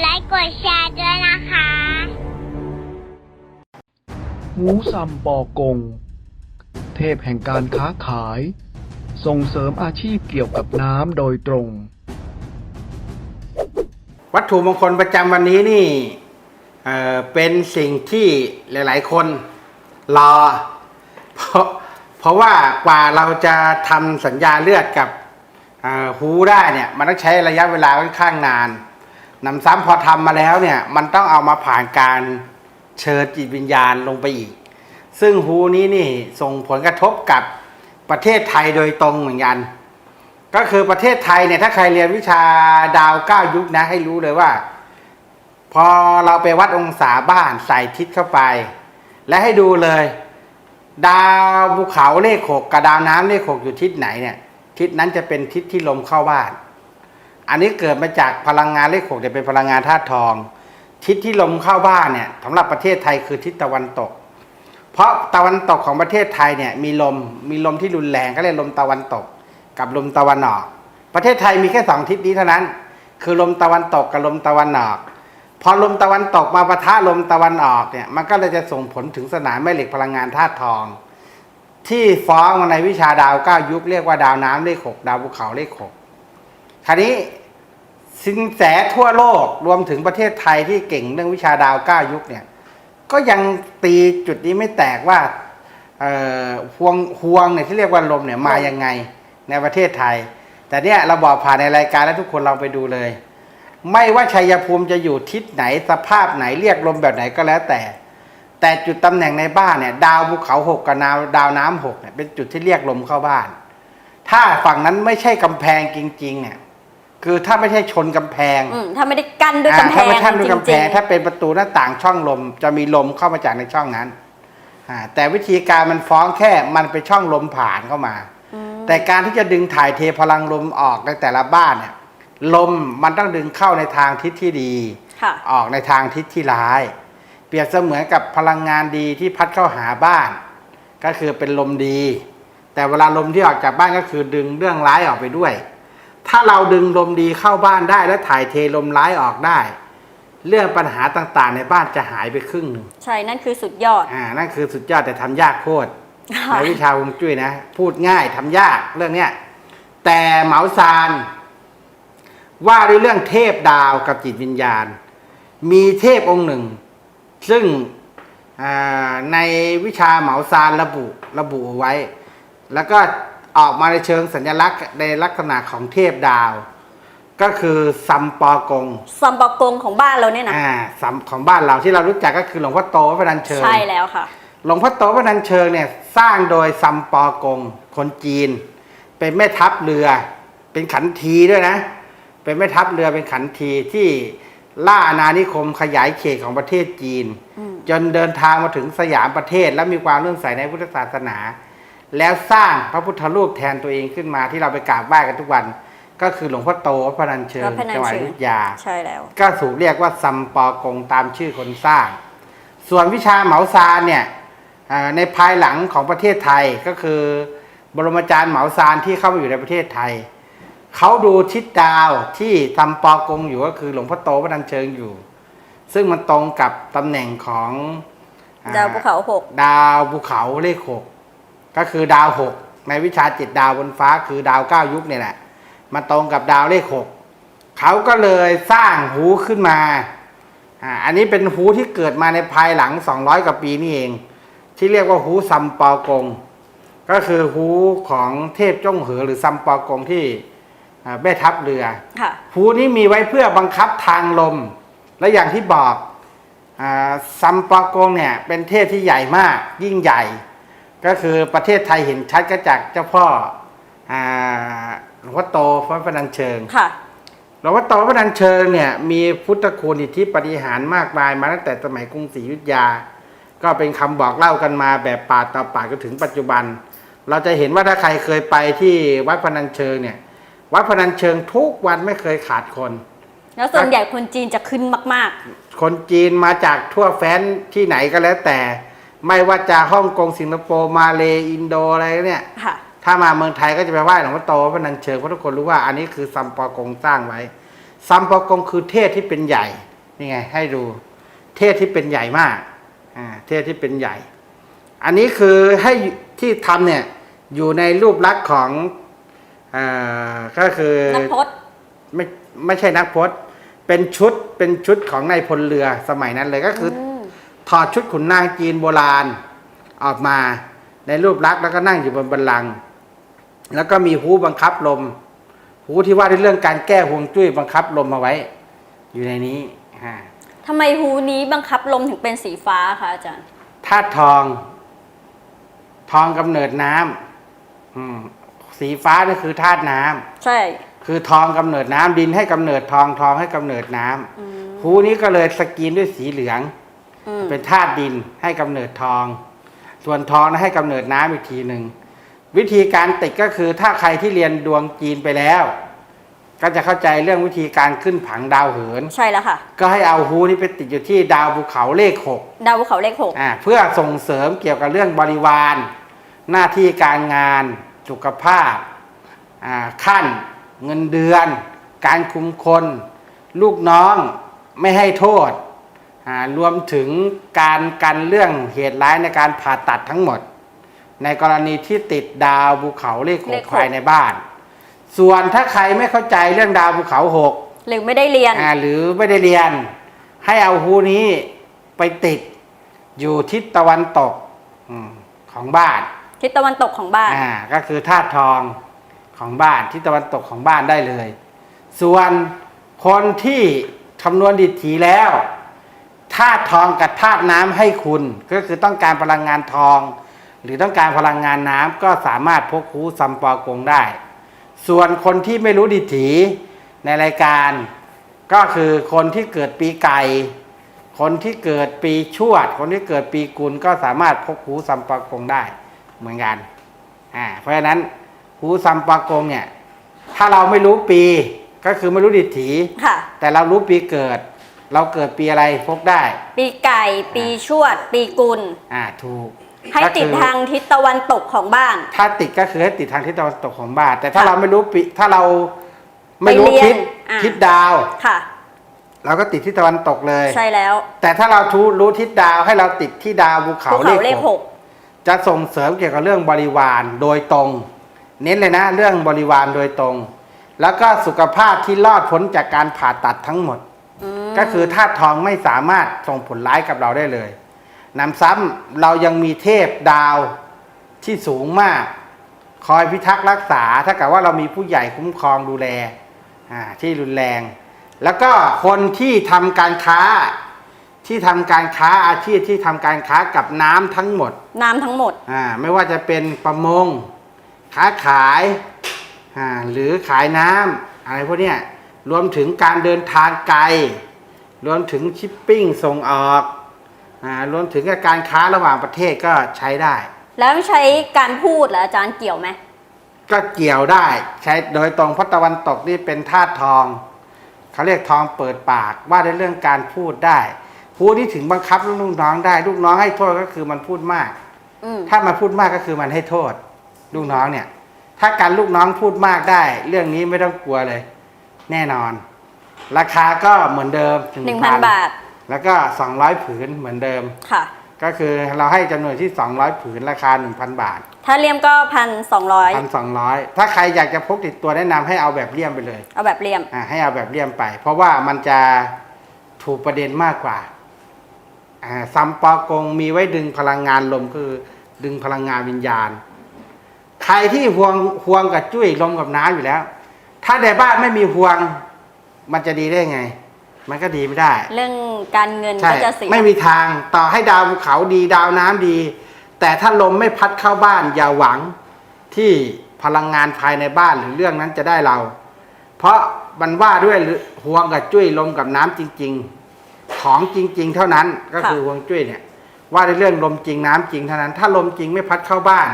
ไลค์กดแชร์ด้วยนะคะงูซัมปอกง เทพแห่งการค้าขาย ส่งเสริมอาชีพเกี่ยวกับน้ำโดยตรง วัตถุมงคลประจำวันนี้นี่เอ่อเป็นสิ่งที่หลาย ๆ คนรอ เพราะเพราะว่ากว่าเราจะทำสัญญาเลือดกับเอ่อฮูได้เนี่ย มันต้องใช้ระยะเวลาค่อนข้างนาน นำซ้ำพอทำมาแล้วเนี่ยมันต้องเอามาผ่านการเชิญจิตวิญญาณลงไปอีก ซึ่งฮูนี้นี่ส่งผลกระทบกับประเทศไทยโดยตรงเหมือนกัน ก็คือประเทศไทยเนี่ยถ้าใครเรียนวิชาดาวเก้ายุคนะให้รู้เลยว่า พอเราไปวัดองศาบ้านใส่ทิศเข้าไป และให้ดูเลย ดาวภูเขาเลขหกกับดาวน้ำเลขหกอยู่ทิศไหนเนี่ยทิศนั้นจะเป็นทิศที่ลมเข้าบ้าน อันนี้เกิดมาจากพลังงานเลขหกเนี่ยเป็นพลังงานธาตุทอง ทิศที่ลมเข้าบ้านเนี่ยสำหรับประเทศไทยคือทิศตะวันตก เพราะตะวันตกของประเทศไทยเนี่ยมีลมมีลมที่รุนแรงก็เรียกลมตะวันตก กับลมตะวันออก ประเทศไทยมีแค่สองทิศนี้เท่านั้น คือลมตะวันตกกับลมตะวันออกพอลมตะวันตกมาปะทะลมตะวันออกเนี่ยมันก็เลยจะส่งผลถึงสนามแม่เหล็กพลังงานธาตุทอง ที่ฟ้องมาในวิชาดาวเก้ายุคเรียกว่าดาวน้ำเลขหกดาวภูเขาเลขหก คราวนี้สินแสทั่วโลกรวมถึงประเทศไทยที่เก่งเรื่องวิชาดาวก้ายุคเนี่ย ก็ยังตีจุดนี้ไม่แตกว่าห่วงห่วงเนี่ยที่เรียกว่าลมเนี่ยมายังไงในประเทศไทย แต่เนี่ยเราบอกผ่านในรายการแล้วทุกคนเราไปดูเลย ไม่ว่าชัยภูมิจะอยู่ทิศไหนสภาพไหนเรียกลมแบบไหนก็แล้วแต่ แต่จุดตำแหน่งในบ้านเนี่ย ดาวภูเขาหกกับดาวดาวน้ำหกเนี่ยเป็นจุดที่เรียกลมเข้าบ้าน ถ้าฝั่งนั้นไม่ใช่กำแพงจริง ๆ เนี่ย คือถ้าไม่ใช่ชนกำแพงอืมถ้าไม่ได้กั้นด้วยกำแพอ่างถ้าไม่ท่านด้วยจกำแพริงงถ้าเป็นประตูหน้าต่างช่องลม จะมีลมเข้ามาจากในช่องนั้นอ่าแต่วิธีการมันฟ้องแค่มันไปนช่องลมผ่านเข้ามา แต่การที่จะดึงถ่ายเทพลังลมออกในแต่ละบ้านเนี่ยลมมันต้องดึงเข้าในทางทิศที่ดีๆค่ะ ออกในทางทิศที่ร้าย เปรียบเสมือนกับพลังงานดีที่พัดเข้าหาบ้าน ก็คือเป็นลมดี แต่เวลาลมที่ออกจากบ้านก็คือดึงเรื่องร้ายออกไปด้วย ถ้าเราดึงลมดีเข้าบ้านได้และถ่ายเทลมร้ายออกได้ เรื่องปัญหาต่างๆ ในบ้านจะหายไปครึ่งหนึ่งใช่นั่นคือสุดยอด อ่านั่นคือสุดยอดแต่ทำยากโคตรค่ะในวิชาฮวงจุ้ยนะ พูดง่ายทำยากเรื่องเนี้ยแต่เหมาซานว่าด้วยเรื่องเทพดาวกับจิตวิญญาณ มีเทพองค์หนึ่ง ซึ่งอ่าในวิชาเหมาซานระบุระบุเอาไว้ แล้วก็ ออกมาในเชิงสัญลักษณ์ในลักษณะของเทพดาว ก็คือซัมปอกงซัมปอกงของบ้านเราเนี่ยนะอ่าซัมของบ้านเราที่เรารู้จักก็คือหลวงพ่อโตวัดพระนันเชิงใช่แล้วค่ะ หลวงพ่อโตพระนันเชิงเนี่ยสร้างโดยซัมปอกงคนจีน เป็นแม่ทัพเรือ เป็นขันทีด้วยนะ เป็นแม่ทัพเรือเป็นขันทีที่ล่าอาณานิคมขยายเขตของประเทศจีนอืมจนเดินทางมาถึงสยามประเทศและมีความเลื่อมใสในพุทธศาสนา แล้วสร้างพระพุทธรูปแทนตัวเองขึ้นมาที่เราไปกราบไหว้กันทุกวัน ก็คือหลวงพ่อโตวัดพระนันเชิงวัดพระนันจังหวัดเชิองยุธยา ใช่แล้ว ก็ถูกเรียกว่าซัมปอกงตามชื่อคนสร้าง ส่วนวิชาเหมาซานเนี่ยอ่าในภายหลังของประเทศไทยก็คือ บรมอาจารย์เหมาซานที่เข้ามาอยู่ในประเทศไทย เขาดูทิศดาวที่ซัมปอกงอยู่ก็คือหลวงพ่อโตพระนันเชิงอยู่ ซึ่งมันตรงกับตำแหน่งของอ่ดาวภูเขาหก ดาวภูเขาเลขหก ก็คือดาวหกในวิชาจิตดาวบนฟ้าคือดาวเก้ายุคเนี่ยแหละมันตรงกับดาวเลขหกเขาก็เลยสร้างหูขึ้นมาอ่าอันนี้เป็นหูที่เกิดมาในภายหลัง200กว่าปีนี่เอง ที่เรียกว่าหูซัมปอกง ก็คือหูของเทพจ้งเหอหรือซัมปอกงที่อ่าแม่ทัพเรือค่ะหูนี้มีไว้เพื่อบังคับทางลม และอย่างที่บอกอาซัมปอกงเนี่ยเป็นเทพที่ใหญ่มากยิ่งใหญ่ ก็คือประเทศไทยเห็นชัดก็จากเจ้าพ่ออาลวงพ่อโตวัดพนัญเชิงค่ะหลวงพ่อโตวัดพนัญเชิงเนี่ยมีพุทธคุณอิทธิปฏิหารย์มากมายมาตั้งแต่สมัยกรุงศรีอยุธยา ก็เป็นคำบอกเล่ากันมาแบบปากต่อปากจนถึงปัจจุบัน เราจะเห็นว่าถ้าใครเคยไปที่วัดพนัญเชิงเนี่ยวัดพนัญเชิงทุกวันไม่เคยขาดคน แล้วส่วนใหญ่คนจีนจะขึ้นมากคนจีนมาจากทั่วแฟนที่ไหนก็แล้วแต่ ไม่ว่าจะฮ่องกงสิงคโปร์มาเลอินโดอะไรเนี่ยๆค่ะ ถ้ามาเมืองไทยก็จะไปไหว้หลวงพ่อโตวัดพนัญเชิงเพราะทุกคนรู้ว่าอันนี้คือซัมปอกงสร้างไว้ซัมปอกงคือเทศที่เป็นใหญ่ นี่ไง ให้ดู เทศที่เป็นใหญ่มากอ่าเทศที่เป็นใหญ่ อันนี้คือให้ที่ทำเนี่ยอยู่ในรูปลักษณ์ของอ่าก็คือนักพจน์ไม่ไม่ใช่นักพจน์ เป็นชุดเป็นชุดของนายพลเรือสมัยนั้นเลยก็คืออม ถอดชุดขุนนางจีนโบราณออกมาในรูปลักษณ์แล้วก็นั่งอยู่บนบัลลังก์แล้วก็มีหูบังคับลม หูที่ว่าด้วยเรื่องการแก้ฮวงจุ้ยบังคับลมเอาไว้ อยู่ในนี้ฮะทำไมฮูนี้บังคับลมถึงเป็นสีฟ้าคะอาจารย์ธาตุทอง ทองกำเนิดน้ำอืมสีฟ้านี่คือธาตุน้ำใช่ คือทองกำเนิดน้ำดินให้กำเนิดทองทองให้กำเนิดน้ำอืมหูนี้ก็เลยสกรีนด้วยสีเหลืองอืม เป็นธาตุดินให้กำเนิดทอง ส่วนทองนั้นให้กำเนิดน้ำอีกทีหนึ่งวิธีการติดก็คือถ้าใครที่เรียนดวงจีนไปแล้ว ก็จะเข้าใจเรื่องวิธีการขึ้นผังดาวเหิน ใช่แล้วค่ะ ก็ให้เอาฮูนี้ไปติดอยู่ที่ดาวภูเขาเลขหกดาวภูเขาเลขหกอ่าเพื่อส่งเสริมเกี่ยวกับเรื่องบริวาร หน้าที่การงาน สุขภาพอ่าขั้น เงินเดือน การคุมคน ลูกน้องไม่ให้โทษอ่า รวมถึงการกันเรื่องเหตุร้ายในการผ่าตัดทั้งหมด ในกรณีที่ติดดาวภูเขาเลขหเลกขหก ภายในบ้าน ส่วนถ้าใครไม่เข้าใจเรื่องดาวภูเขาหกหรือไม่ได้เรียน อ่าหรือไม่ได้เรียน ให้เอาฮูนี้ไปติดอยู่ทิศตะวันตกอมของบ้าน ทิศตะวันตกของบ้าน อ่าก็คือธาตุทองของบ้านทิศตะวันตกของบ้านได้เลย ส่วนคนที่คำนวณดิถีแล้ว ธาตุทองกับธาตุน้ำให้คุณ ก็คือต้องการพลังงานทอง หรือต้องการพลังงานน้ำก็สามารถพกคูซัมปอกงได้ ส่วนคนที่ไม่รู้ดิถีในรายการ ก็คือคนที่เกิดปีไก่ คนที่เกิดปีชวด คนที่เกิดปีกุลก็สามารถพกหูซัมปากงได้เหมือนกันอ่าเพราะฉะนั้นหูซัมปากงเนี่ยถ้าเราไม่รู้ปีก็คือไม่รู้ดิถีค่ะแต่เรารู้ปีเกิด เราเกิดปีอะไรพกได้ ปีไก่ ปีชวด ปีกุล อ่าถูกให้ก็ติดคือทางทิศตะวันตกของบ้าน ถ้าติดก็คือให้ติดทางทิศตะวันตกของบ้าน แต่ถ้าค่ะเราไม่รู้ปีถ้าเราไม่รู้ไปเรียนทิศอ่า ทิศดาว ค่ะ เราก็ติดที่ตะวันตกเลย ใช่แล้วแต่ถ้าเราทูรู้ทิศดาวให้เราติดที่ดาวภูเขาภูเขาเลเลขขหหกกจะส่งเสริมเกี่ยวกับเรื่องบริวารโดยตรง เน้นเลยนะเรื่องบริวารโดยตรง แล้วก็สุขภาพที่รอดพ้นจากการผ่าตัดทั้งหมดอืม ก็คือธาตุทองไม่สามารถส่งผลร้ายกับเราได้เลยนำซ้ำเรายังมีเทพดาวที่สูงมาก คอยพิทักษ์รักษา ถ้าเกิดว่าเรามีผู้ใหญ่คุ้มครองดูแลอ่าที่รุนแรง แล้วก็คนที่ทำการค้าที่ทำการค้าอาชีพที่ทำการค้ากับน้ำทั้งหมด น้ำทั้งหมดอ่าไม่ว่าจะเป็นประมง ค้าขายอ่าหรือขายน้ำอะไรพวกเนี้ยรวมถึงการเดินทางไกล รวมถึงชิปปิ้งส่งออกอ่ารวมถึงการค้าระหว่างประเทศก็ใช้ได้ แล้วใช้การพูดเหรออาจารย์เกี่ยวไหมก็เกี่ยวได้ใช้โดยตรงเพราะตะวันตกนี่เป็นธาตุทองเขาเรียกทองเปิดปากว่าในเรื่องการพูดได้ พูดที่ถึงบังคับลูกน้องได้ ลูกน้องให้โทษก็คือมันพูดมาก อืมถ้ามันพูดมากก็คือมันให้โทษ ลูกน้องเนี่ย ถ้าการลูกน้องพูดมากได้ เรื่องนี้ไม่ต้องกลัวเลย แน่นอน ราคาก็เหมือนเดิมหนึ่งพันบาท แล้วก็สองร้อยผืนเหมือนเดิมค่ะ ก็คือเราให้จำนวนที่สองร้อยผืนราคาหนึ่งพันบาท ถ้าเลี่ยมก็พันสองร้อยพันสองร้อยถ้าใครอยากจะพกติดตัวแนะนำให้เอาแบบเลี่ยมไปเลยเอาแบบเลี่ยมอ่าให้เอาแบบเลี่ยมไป เพราะว่ามันจะถูกประเด็นมากกว่าอ่าซัมปอกงมีไว้ดึงพลังงานลมคือดึงพลังงานวิญญาณ ใครที่ห่วงห่วงกับจุ้ยลมกับน้ำอยู่แล้ว ถ้าในบ้านไม่มีห่วง มันจะดีได้ไง มันก็ดีไม่ได้ เรื่องการเงินใช่ ก็จะเสียไม่มีทางต่อให้ดาวภูเขาดีดาวน้ำดี แต่ถ้าลมไม่พัดเข้าบ้านอย่าหวังที่พลังงานภายในบ้านหรือเรื่องนั้นจะได้เรา เพราะมันว่าด้วยห่วงกับจุ้ยลมกับน้ำจริง ๆ ของจริง ๆ เท่านั้นก็คือค่ะห่วงจุ้ยเนี่ย ว่าในเรื่องลมจริงน้ำจริงเท่านั้น ถ้าลมจริงไม่พัดเข้าบ้าน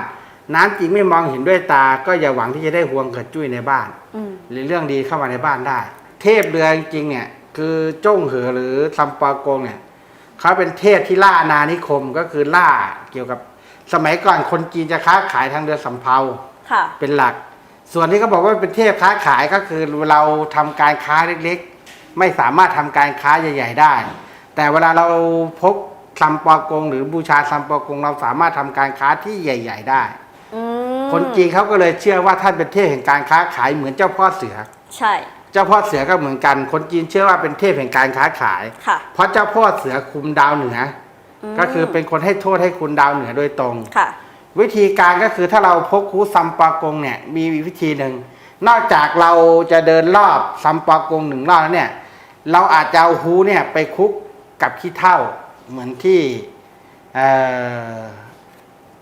น้ำจริงไม่มองเห็นด้วยตา ก็อย่าหวังที่จะได้ห่วงกับจุ้ยในบ้าน อืม หรือเรื่องดีเข้ามาในบ้านได้ เทพเรือจริงๆเนี่ย คือจ้งเหอหรือซัมปากงเนี่ยเขาเป็นเทพที่ล่าอาณานิคมก็คือล่าเกี่ยวกับสมัยก่อนคนจีนจะค้าขายทางเรือสำเภาค่ะเป็นหลัก ส่วนที่เขาบอกว่าเป็นเทพค้าขายก็คือเราทำการค้าเล็กๆ ไม่สามารถทำการค้าใหญ่ ๆ ได้ แต่เวลาเราพกซัมปากง หรือบูชาซัมปากง เราสามารถทำการค้าที่ใหญ่ ๆ ได้อืมคนจีนเขาก็เลยเชื่อว่าท่านเป็นเทพแห่งการค้าขายเหมือนเจ้าพ่อเสือ ใช่ เจ้าพ่อเสือก็เหมือนกัน คนจีนเชื่อว่าเป็นเทพแห่งการค้าขาย ค่ะ เพราะเจ้าพ่อเสือคุมดาวเหนืออมก็คือเป็นคนให้โทษให้คุณดาวเหนือโดยตรง ค่ะ วิธีการก็คือถ้าเราพกคูซัมปากงเนี่ยมีวิธีหนึ่งนอกจากเราจะเดินรอบซัมปากงหนึ่งรอบแล้วเนี่ย เราอาจจะเอาฮูเนี่ยไปคลุกกับขี้เถ้าเหมือนที่เอ่อ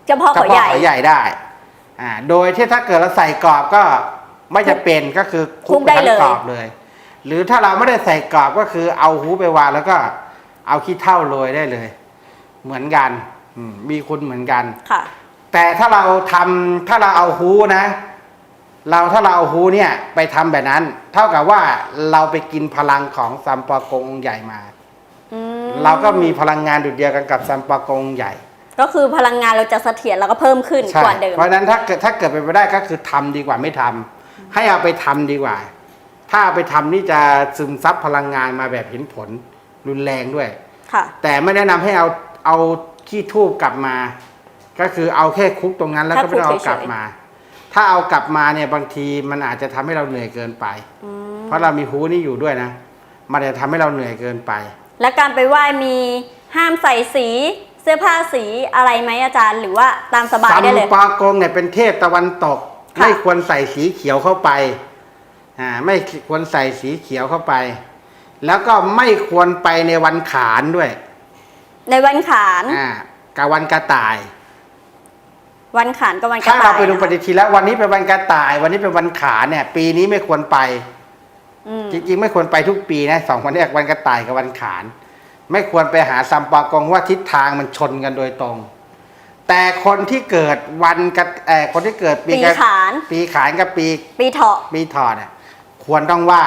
เจ้าพ่อเจ้าเขาพ่อใหญ่เขาใหญ่ได้อ่าโดยที่ถ้าเกิดเราใส่กรอบก็ ไม่จะเป็นก็คือคลุกคลุกได้ทั้งเลยกรอบเลย หรือถ้าเราไม่ได้ใส่กรอบก็คือเอาฮูไปวางแล้วก็เอาขี้เถ้าโรยได้เลย เหมือนกันอืมมีคุณเหมือนกันค่ะ แต่ถ้าเราทำถ้าเราเอาฮูนะ เราถ้าเราเอาฮูเนี่ย ไปทำแบบนั้น เท่ากับว่าเราไปกินพลังของซัมปากงองค์ใหญ่มาอืมเราก็มีพลังงานดุจเดียวกันกับซัมปากงองค์ใหญ่ ก็คือพลังงานเราจะเสถียรแล้วก็เพิ่มขึ้นใช่กว่าเดิมเพราะฉะนั้นถ้าเกิดถ้าเกิดเป็นไปได้ก็คือทำดีกว่าไม่ทำ ให้เอาไปทำดีกว่า ถ้าเอาไปทำนี่จะซึมซับพลังงานมาแบบเห็นผลรุนแรงด้วย ค่ะ แต่ไม่แนะนำให้เอาเอาขี้ทูบกลับมา ก็คือเอาแค่คุกตรงนั้นแล้วก็ไม่ต้องเอาแค่คลุกเฉยๆกลับมา ถ้าเอากลับมาเนี่ยบางทีมันอาจจะทำให้เราเหนื่อยเกินไปอืมเพราะเรามีฮูนี่อยู่ด้วยนะ มันจะทำให้เราเหนื่อยเกินไป และการไปไหว้มีห้ามใส่สีเสื้อผ้าสีอะไรไหมอาจารย์ หรือว่าตามสบายซัมได้เลยปากงเนี่ยเป็นเทพตะวันตกค่ะ ไม่ควรใส่สีเขียวเข้าไปอ่าไม่ควรใส่สีเขียวเข้าไป แล้วก็ไม่ควรไปในวันขานด้วย ในวันขานอ่ากับวันกระต่าย วันขานกับวันกระถ้าต่ายเราไปดูปนะคะฏิทินแล้ววันนี้เป็นวันกระต่าย วันนี้เป็นวันขานเนี่ย ปีนี้ไม่ควรไปอืมจริงๆ ไม่ควรไปทุกปีนะสองวันแรกวันกระต่ายกับวันขาน ไม่ควรไปหาซัมปากงว่าทิศทางมันชนกันโดยตรง แต่คนที่เกิดวันกระเอ่อคนที่เกิดปีปีกระขาน ปีขานกับปีปีเถาะ ปีถอดเนี่ยควรต้องไหว้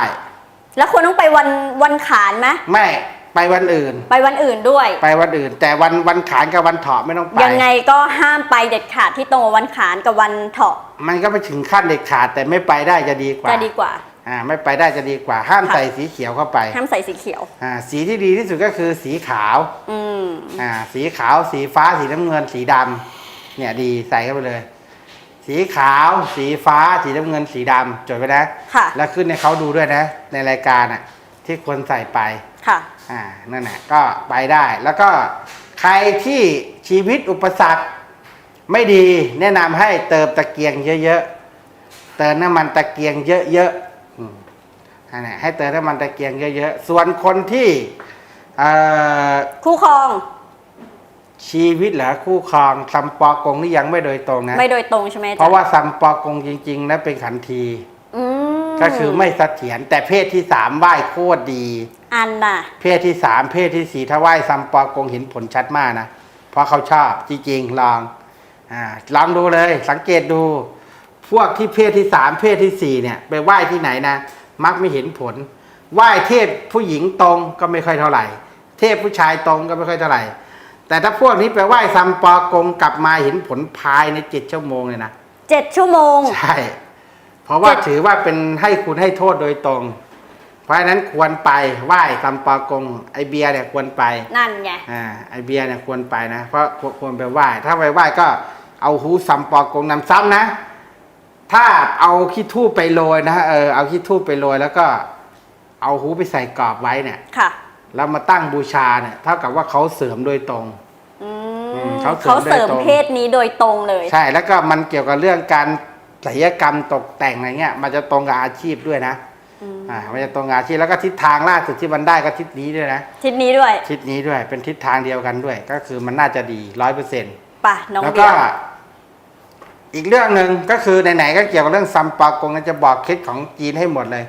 แล้วควรต้องไปวันวันขานไหมไม่ไปวันอื่น ไปวันอื่นด้วย ไปวันอื่น แต่วันวันขานกับวันถอดไม่ต้องไปยังไงก็ห้ามไปเด็ดขาดที่ตรงกับวันขานกับวันเถาะมันก็ไปถึงขั้นเด็ดขาดแต่ไม่ไปได้จะดีกว่า จะดีกว่า อ่าไม่ไปได้จะดีกว่าห้ามค่ะ ใส่สีเขียวเข้าไปห้ามใส่สีเขียว อ่าสีที่ดีที่สุดก็คือสีขาวอืม อ่าสีขาว สีฟ้าสีน้ำเงิน สีดำเนี่ยดีใส่เข้าไปเลย สีขาว สีฟ้า สีน้ำเงิน สีดำจดไว้นะค่ะ แล้วขึ้นให้เขาดูด้วยนะ ในรายการอะที่ควรใส่ไป ค่ะ อ่า นั่นแหละก็ไปได้ แล้วก็ใครที่ชีวิตอุปสรรคไม่ดีแนะนำให้เติมตะเกียงเยอะๆ เติมน้ำมันตะเกียงเยอะ ให้เติมน้ำมันตะเกียงเยอะๆ ส่วนคนที่เอ่อคู่ครอง ชีวิตเหรอคู่ครองซัมปอกงนี่ยังไม่โดยตรงนะไม่โดยตรงใช่ไหมอจย์เพราะว่าซัมปอกงจริงๆแล้วเป็นขันทีอืมก็คือไม่เสถียรแต่เพศที่สามไหว้โคตรดี อันน่ะ เพศที่สามเพศที่สี่ถ้าไหว้ซัมปอกงเห็นผลชัดมากนะเพราะเขาชอบจริงๆลองอ่าลองดูเลย สังเกตดู พวกที่เพศที่สามเพศที่สี่เนี่ย ไปไหว้ที่ไหนนะ มักไม่เห็นผลไหว้เทพผู้หญิงตรงก็ไม่ค่อยเท่าไหร่ เทพผู้ชายตรงก็ไม่ค่อยเท่าไหร่ แต่ถ้าพวกนี้ไปไหว้ซัมปอกงกลับมาเห็นผลภายในเจ็ดชั่วโมงเลยนะเจ็ดชั่วโมง ใช่ เพราะว่าเจ็ดถือว่าเป็นให้คุณให้โทษโดยตรง เพราะฉะนั้นควรไปไหว้ซัมปอกงไอเบียร์เนี่ยควรไปนั่นไงอ่าไอเบียร์เนี่ยควรไปนะ เพราะควรควรไปไหว้ถ้าไปไหว้ก็เอาหูซัมปอกงนำซ้ำนะ ถ้าเอาขี้ทูบไปโรยนะเออเอาขี้ทูบไปโรยแล้วก็ เอาหูไปใส่กรอบไว้เนี่ย ค่ะแล้วมาตั้งบูชาเนี่ยเท่ากับว่าเขาเสริมโดยตรง อือืมมเขาเขาเสเสริริมมโดยตรง เพศนี้โดยตรงเลย ใช่แล้วก็มันเกี่ยวกับเรื่องการศิลปกรรมตกแต่งอะไรเงี้ยมันจะตรงกับอาชีพด้วยนะอืม อ่ามันจะตรงกับอาชีพแล้วก็ทิศทางล่าสุดที่มันได้ก็ทิศนี้ด้วยนะทิศนี้ด้วยทิศนี้ด้วยเป็นทิศทางเดียวกันด้วย ก็คือมันน่าจะดีร้อยเปอร์เซ็นต์ ป่ะน้องแล้วเดีก็ยว อีกเรื่องหนึ่งก็คือไหนๆก็เกี่ยวกับเรื่องซัมปอกงนะจะบอกเคล็ดของจีนให้หมดเลย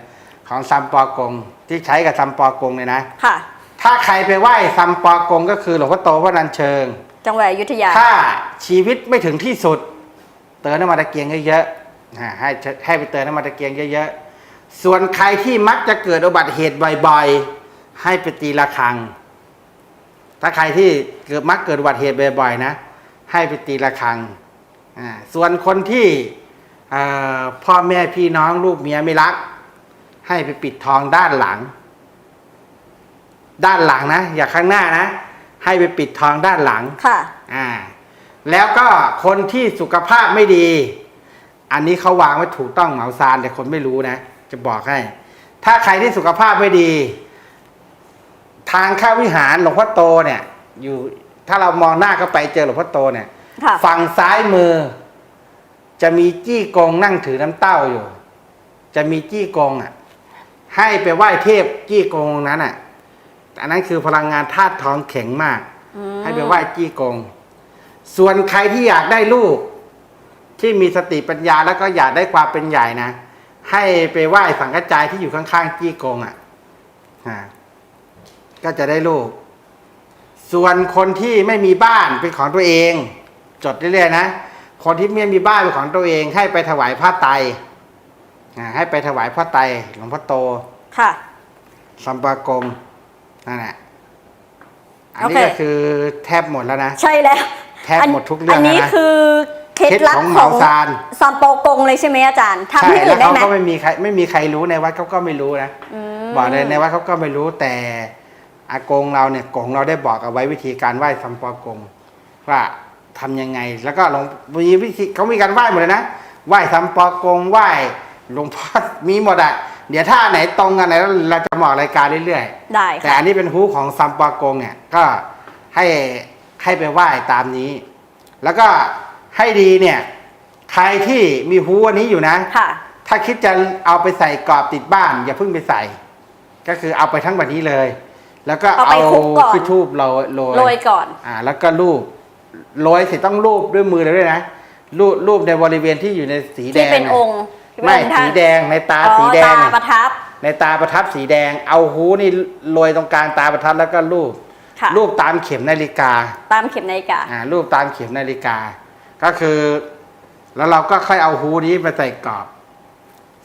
ของซัมปอกงที่ใช้กับซัมปอกงเนี่ยนะค่ะ ถ้าใครไปไหว้ซัมปอกงก็คือหลวงพ่อโตพระนันเชิง จังหวัดอยุธยา ถ้าชีวิตไม่ถึงที่สุด เติมน้ำมันตะเกียงเยอะๆอ่าให้ให้ไปเติมน้ำมันตะเกียงเยอะๆส่วนใครที่มักจะเกิดอุบัติเหตุบ่อยๆให้ไปตีระฆัง ถ้าใครที่เกิดมักเกิดอุบัติเหตุบ่อยๆนะ ให้ไปตีระฆังอ่า ส่วนคนที่เอ่อพ่อแม่พี่น้องลูกเมียไม่รัก ให้ไปปิดทองด้านหลัง ด้านหลังนะ อย่าข้างหน้านะ ให้ไปปิดทองด้านหลังค่ะอ่าแล้วก็คนที่สุขภาพไม่ดี อันนี้เขาวางไว้ถูกต้องเหมาซานแต่คนไม่รู้นะ จะบอกให้ ถ้าใครที่สุขภาพไม่ดี ทางเข้าวิหารหลวงพ่อโตเนี่ย อยู่ถ้าเรามองหน้าเข้าไปเจอหลวงพ่อโตเนี่ย ค่ะฝั่งซ้ายมือ จะมีจี้กงนั่งถือน้ำเต้าอยู่ จะมีจี้กงอะ ให้ไปไหว้เทพจี้กงนั้นอะ อันนั้นคือพลังงานธาตุทองแข็งมากอืมให้ไปไหว้จี้กงส่วนใครที่อยากได้ลูก ที่มีสติปัญญาแล้วก็อยากได้ความเป็นใหญ่นะให้ไปไหว้สังกระจายที่อยู่ข้างๆจี้กงอะอ่าก็จะได้ลูก ส่วนคนที่ไม่มีบ้านเป็นของตัวเอง จดเรื่อยๆนะ คนที่ไม่มีบ้านเป็นของตัวเองให้ไปถวายผ้าไตรอ่าให้ไปถวายผ้าไตรหลวงพ่อโต ค่ะ สัมปากงนั่นแหละอันนี้โอเคก็คือแทบหมดแล้วนะ ใช่แล้ว แทบหมดทุกเรื่องอันนี้แล้วนะคือเคล็ดลับเคล็ดของขเหองมาซานซัมโปกงเลยใช่ไหมอาจารย์ทำใช่ที่แล้อื่วนได้เขาไหมก็ไม่มีใครไม่มีใครรู้ในวัดเขาก็ไม่รู้นะอืมบอกเลยในวัดเขาก็ไม่รู้แต่อากงเราเนี่ยกงเราได้บอกเอาไว้วิธีการไหว้สัมปอกงว่า ทำยังไง แล้วก็หลวงมีวิธีเขามีการไหว้หมดเลยนะไหว้สัมปอกงไหว้หลวงพ่อมีหมดอะเดี๋ยวถ้าไหนตรงกันไหนเราจะบอกรายการเรื่อยๆได้แต่ค่ะอันนี้เป็นฮูของซัมปากงเนี่ยก็ให้ให้ไปไหว้ตามนี้ แล้วก็ให้ดีเนี่ยใครที่มีฮูอันนี้อยู่นะค่ะถ้าคิดจะเอาไปใส่กรอบติดบ้าน อย่าเพิ่งไปใส่ ก็คือเอาไปทั้งแบบนี้เลย แล้วก็เอาไปเอาคลุกก่อนขี้ทูบโรยโรยโรยก่อน อ่า แล้วก็รูป โรยเสร็จต้องรูปด้วยมือเลยด้วยนะรูปรูปในบริเวณที่อยู่ในสีแดที่งเป็นยองค์ที่ไม่เป็นท่านสีแดงในตาอ๋อสีแดงตาเนี่ย ประทับ ในตาประทับสีแดง เอาหูนี่โรยตรงกลางตาประทับแล้วก็รูป ค่ะ รูปตามเข็มนาฬิกา ตามเข็มนาฬิกา อ่า รูปตามเข็มนาฬิกา ก็คือ แล้วเราก็ค่อยเอาหูนี้ไปใส่กรอบ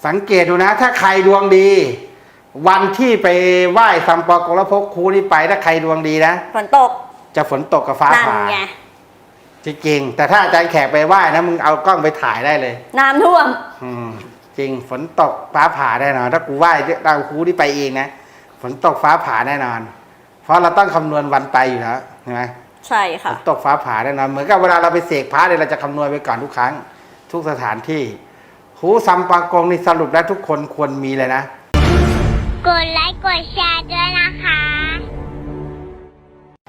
สังเกตดูนะ ถ้าใครดวงดี วันที่ไปไหว้ซัมปอกงแล้วพกคูนี้ไปถ้าใครดวงดีนะ ฝนตกจะฝนตกกับฟ้านั่นผ่าไง จริงๆแต่ถ้าอาจารย์แขกไปไหว้นะมึงเอากล้องไปถ่ายได้เลย น้ำท่วม อืมจริงฝนตกฟ้าผ่าแน่นอน ถ้ากูไหว้เราครูที่ไปเองนะฝนตกฟ้าผ่าแน่นอน เพราะเราต้องคำนวณวันไปอยู่แล้วใช่ไหมใช่ฝค่ะ นตกฟ้าผ่าแน่นอนเหมือนกับเวลาเราไปเสกพระเนี่ยเราจะคำนวณไปก่อนทุกครั้ง ทุกสถานที่หูซัมปากงนี่สรุปแล้วทุกคนควรมีเลยนะ กดไลค์กดแชร์ด้วยนะคะ